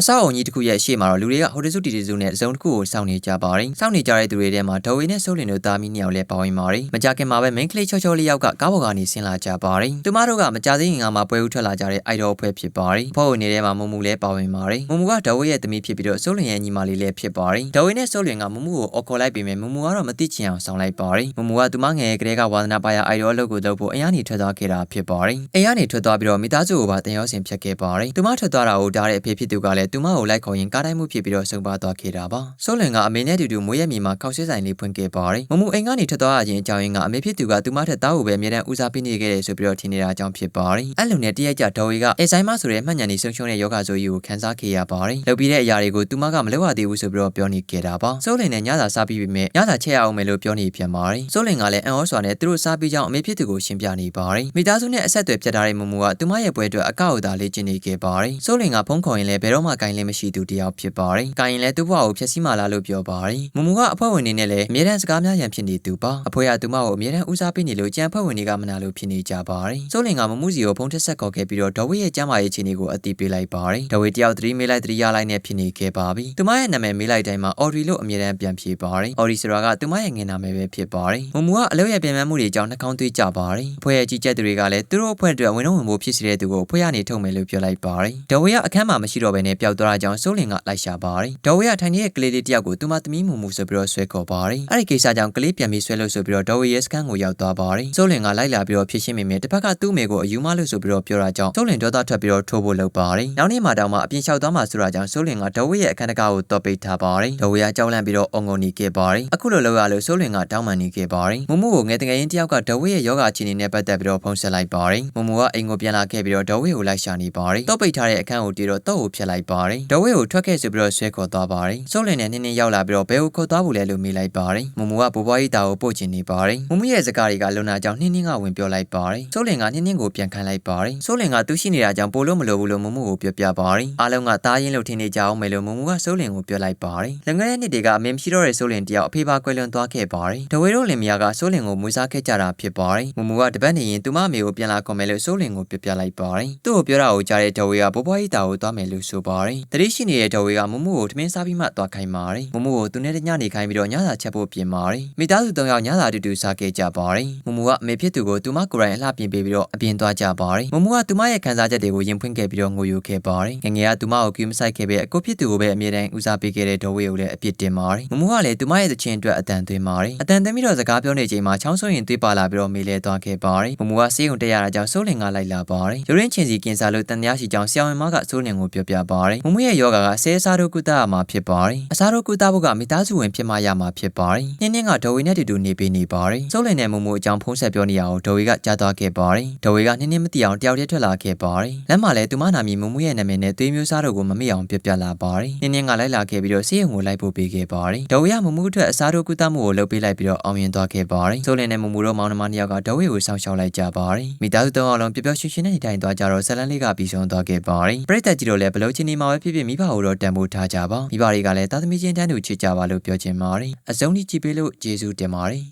အဆောက်အုံကြီးတစ်ခုရဲ့ရှေ့မှာတော့လူတွေကဟိုတစုတီတီစုနဲ့တစုံတစ်ခုကိုစောင့်နေကြပါတယ်။စောင့်နေကြတဲ့သူတွေထဲမှာဒေါ်ဝေနဲ့စိုးလင်တို့သားမီးနှစ်ယောက်လည်းပါဝင်ပါတယ်။မကြခင်မှာပဲမင်းကလေးချောချောလေးယောက်ကကားပေါ်ကနေဆင်းလာကြပါတယ်။သူမတို့ကမကြသေးခင်ကမှပွဲဦးထွက်လာကြတဲ့အိုက်ဒေါ်ဖွဲ့ဖြစ်ပါတယ်။ဖောက်ဝင်နေတဲ့မှာမမူလည်းပါဝင်ပါတယ်။မမူကဒေါ်ဝေရဲ့သမီးဖြစ်ပြီးတော့စိုးလင်ရဲ့ညီမလေးလည်းဖြစ်ပါတယ်။ဒေါ်ဝေနဲ့စိုးလင်ကမမူကိုအော်ခေါ်လိုက်ပေမဲ့မမူကတော့မသိချင်အောင်ဆောင်လိုက်ပါတယ်။မမူကသူမငယ်ရဲ့ကလေးကဝါသနာပါရအိုက်ဒေါ်အလုပ်ကိုလုပ်ဖို့အရင်ကနေထွက်သွားခဲ့တာဖြစ်ပါတယ်။အရင်ကနေထွက်သွားပြီးတော့မိသားစုကိုပါတင်ရောစင်ဖြတ်ခဲ့ပါတယ်။သူမထွက်သွားတာကိုဒါးတဲ့အဖေဖြစ်သူကလည်းသူမကိုလိုက်ခေါ်ရင်ကားတိုင်းမှုဖြစ်ပြီးတော့ဆုံးပါသွားခဲ့တာပါ။စိုးလင်ကအမေနဲ့တူတူမွေးရမြေမှာခောက်ဆွဲဆိုင်လေးဖွင့်ခဲ့ပါတယ်။မမူအိမ်ကနေထွက်သွားရခြင်းအကြောင်းရင်းကအမေဖြစ်သူကသူမထက်သားကိုပဲအမြဲတမ်းဦးစားပေးနေခဲ့တယ်ဆိုပြီးတော့ထင်နေတာအကြောင်းဖြစ်ပါတယ်။အဲ့လိုနဲ့တရက်ကြဒေါ်ဝေကအဲဆိုင်မဆိုတဲ့မှတ်ဉာဏ်ကြီးဆုံးရှုံးတဲ့ယောဂဆိုကြီးကိုခန်းစားခဲ့ရပါတယ်။လုပ်ပြီးတဲ့အရာတွေကိုသူမကမလုပ်ရသေးဘူးဆိုပြီးတော့ပြောနေခဲ့တာပါ။စိုးလင်နဲ့ညစာစားပြီးပြီမဲ့ညစာချက်ရအောင်မယ်လို့ပြောနေပြန်ပါတယ်။စိုးလင်ကလည်းအန်အောစွာနဲ့သူတို့စားပြီးကြောင်းအမေဖြစ်သူကိုရှင်းပြနေပါတယ်။မိသားစုနဲ့အဆက်အသွယ်ပြတ်ထားတဲ့မမူကသူမရဲ့ပွဲအတွက်အကောက်အသားလေးကျင်းနေခဲ့ပါတယ်။စိုးလင်ကဖုန်းခေါ်ရင်လည်းဘယ်တော့မှဂိုင်းလည်းမရှိသူတယောက်ဖြစ်ပါတယ်။ဂိုင်းရင်လည်းသူ့ဘဝကိုဖျက်ဆီးမှလားလို့ပြောပါတယ်။မမူကအဖွဲ့ဝင်နေနဲ့လည်းအမြဲတမ်းစကားများရန်ဖြစ်နေသူပါ။အဖွဲကသူမကိုအမြဲတမ်းဦးစားပေးနေလို့ကြံအဖွဲ့ဝင်တွေကမနာလို့ဖြစ်နေကြပါတယ်။စိုးလင်ကမမူစီကိုဖုန်းထက်ဆက်ခေါ်ခဲ့ပြီးတော့ဒေါ်ဝေရဲ့ကျမ်းမာရေးအခြေအနေကိုအသိပေးလိုက်ပါတယ်။ဒေါ်ဝေတယောက်သတိမေးလိုက်သတိရလိုက်နဲ့ဖြစ်နေခဲ့ပါပြီ။သူမရဲ့နာမည်မေးလိုက်တိုင်းမှာအော်ရီလို့အမြဲတမ်းပြန်ဖြေပါတယ်။အော်ရီဆိုတာကသူမရဲ့ငင်နာမည်ပဲဖြစ်ပါတယ်။မမူကအလုပ်ရဲ့ပြန်မှန်းမှုတွေကြောင့်နှာခေါင်းသွေးကြပါတယ်။အဖွဲ့ရဲ့ကြီးကြပ်သူတွေကလည်းသူတို့အဖွဲ့အတွက်ဝင်တော့ဝင်ဖို့ဖြစ်စေတဲ့သူကိုအဖွဲ့ကနေထုတ်မယ်လို့ပြောလိုက်ပါတယ်။ဒေါ်ဝေကအခန်းမှာမရှိတော့ဘဲနဲ့ပျောက်သွားတာကြောင့်စိုးလင်ကလိုက်ရှာပါတယ်။ဒေါ်ဝေကထိုင်နေတဲ့ကလေးလေးတယောက်ကိုသူမသမီးမူမူဆိုပြီးတော့ဆွဲခေါ်ပါတယ်။အဲ့ဒီကိစ္စကြောင့်ကလေးပြန်ပြီးဆွဲလို့ဆိုပြီးတော့ဒေါ်ဝေရဲ့စကန်ကိုရောက်သွားပါတယ်။စိုးလင်ကလိုက်လာပြီးတော့ဖြစ်ရှင်းမိမယ်တစ်ဖက်ကသူ့မိကိုအယူမလို့ဆိုပြီးတော့ပြောတာကြောင့်စိုးလင်ဒေါသထွက်ပြီးတော့ထိုးဖို့လုပ်ပါတယ်။နောက်နေ့မှတောင်မှအပြင်လျှောက်သွားမှဆိုတာကြောင့်စိုးလင်ကဒေါ်ဝေရဲ့အခန်းတကားကိုတော့ပိတ်ထားပါတယ်။ဒေါ်ဝေကကြောက်လန့်ပြီးတော့အုံငုံနေခဲ့ပါတယ်။အခုလိုလုပ်ရလို့စိုးလင်ကတောင်းပန်နေခဲ့ပါတယ်။မမူကိုငယ်တငယ်ချင်းတယောက်ကဒေါ်ဝေရဲ့ယောဂအခြေအနေနဲ့ပတ်သက်ပြီးတော့ဖုန်းဆက်လိုက်ပါတယ်။မမူကအိမ်ကိုပြန်လာခဲ့ပြီးတော့ဒေါ်ဝေကိုလိုက်ရှာနေပါတယ်။တော့ပိတ်ထားတဲ့အခန်းကိုတီးတော့တော့ကိုဖျက်လိုက်ပါတယ်။ဒေါ်ဝေကိုထွက်ခဲ့ဆိုပြီးတော့ဆွဲခေါ်သွားပါတယ်။စိုးလင်နဲ့နင်းနင်းရောက်လာပြီးတော့ဘဲကိုခေါ်သွားဖို့လဲလို့မေးလိုက်ပါတယ်။မမူကဘိုးဘွားကြီးတာကိုပို့ချင်နေပါတယ်။မမူရဲ့စကားတွေကလုံနာကြောင့်နင်းနင်းကဝင်ပြောလိုက်ပါတယ်။စိုးလင်ကနင်းနင်းကိုပြန်ခံလိုက်ပါတယ်။စိုးလင်ကသူရှိနေတာကြောင့်ပိုလို့မလို့ဘူးလို့မမူကိုပြောပြပါတယ်။အားလုံးကသားရင်းလို့ထင်နေကြအောင်မယ်လို့မမူကစိုးလင်ကိုပြောလိုက်ပါတယ်။လွန်ခဲ့တဲ့နှစ်တွေကအမေမရှိတော့တဲ့စိုးလင်တယောက်အဖေပါကွယ်လွန်သွားခဲ့ပါတယ်။ဒဝေတို့လင်မယားကစိုးလင်ကိုမွေးစားခဲ့ကြတာဖြစ်ပါတယ်။မမူကတပတ်နေရင်သူမအမေကိုပြန်လာခေါ်မယ်လို့စိုးလင်ကိုပြောပြလိုက်ပါတယ်။သူ့ကိုပြောတာကိုကြားတဲ့ဒဝေကဘိုးဘွားကြီးတာကိုသွားမယ်လို့ဆိုပါတယ်။တတိရှိနေတဲ့ဒဝေကမမူကိုထမင်းစားပြီးမှသွားခိုင်းပါတယ်။မမူကိုသူနဲ့တညနေခိုင်းပြီးတော့ညစာချက်ဖို့ပြင်ပါတယ်။မိသားစု၃ယောက်ညစာတူတူစားခဲ့ကြပါတယ်။မမူကအမေဖြစ်သူကိုသူမကိုယ်တိုင်အလှပြင်ပေးပြီးတော့အပြင်သွားကြပါတယ်။မမူကသူမရဲ့ခံစားချက်တွေကိုရင်ဖွင့်ခဲ့ပြီးတော့ငိုယိုခဲ့ပါတယ်။ငငယ်ကသူမကိုကူးမဆိုင်ခဲ့ပဲအကိုဖြစ်သူကိုပဲအမြဲတမ်းဦးစားပေးခဲ့တဲ့ဒဝေကိုလည်းအပြစ်တင်ပါတယ်။မမူကလည်းသူမရဲ့သချင်းအတွက်အတန်သွင်းပါတယ်။အတန်သွင်းပြီးတော့စကားပြောနေချိန်မှာချောင်းဆိုးရင်သွေးပါလာပြီးတော့မေးလဲသွားခဲ့ပါတယ်။မမူကစေးုံတက်ရတာကြောင့်စိုးလင်ကလိုက်လာပါတယ်။ရုရင်းချင်းစီကင်ဆာလို့တန်တရားရှိကြောင်းဆရာဝန်မကစိုးလင်ကိုပြောပြပါတယ်။မမူရဲ့ယောဂါကဆဲစားတို့ကုသရမှာဖြစ်ပါတယ်။အစားတို့ကုသဖို့ကမိသားစုဝင်ဖြစ်မှရမှာဖြစ်ပါတယ်။နင်းနင်းကဒေါ်ဝေနဲ့တူတူနေပေးနေပါတယ်။စိုးလင်နဲ့မမူအကြောင်းဖုံးဆက်ပြောနေရအောင်ဒေါ်ဝေကကြားသွားခဲ့ပါတယ်။ဒေါ်ဝေကနင်းနင်းမသိအောင်တယောက်တည်းထွက်လာခဲ့ပါတယ်။လမ်းမှာလည်းသူမနာမည်မမူရဲ့နာမည်နဲ့သွေးမျိုးစားတို့ကိုမမေ့အောင်ပြပြလာပါတယ်။နင်းနင်းကလိုက်လာခဲ့ပြီးတော့ဆေးရုံကိုလိုက်ပို့ပေးခဲ့ပါတယ်။ဒေါ်ဝေကမမူအတွက်အစားတို့ကုသမှုကိုလုပ်ပေးလိုက်ပြီးတော့အောင်မြင်သွားခဲ့ပါတယ်။စိုးလင်နဲ့မမူတို့မောင်နှမနှစ်ယောက်ကဒေါ်ဝေကိုစောင့်ရှောက်လိုက်ကြပါတယ်။မိသားစုသုံးအောင်လုံးပျော်ပျော်ရွှင်ရွှင်နဲ့နေထိုင်သွားကြတော့ဇလန်လေးကပြီးဆုံးသွားခဲ့ပါတယ်။ပရိသတ်ကြီးတို့လည်းဘလို့ချင်းဒီမှာပဲဖြစ်ဖြစ်မိဘကိုတော့တန်ဖိုးထားကြပါမိဘတွေကလည်းတာသမီချင်းတန်းတူချစ်ကြပါလို့ပြောချင်ပါတယ်။အစုံကြီးကြည့်ပေးလို့ကျေးဇူးတင်ပါတယ်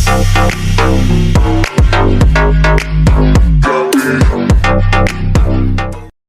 ။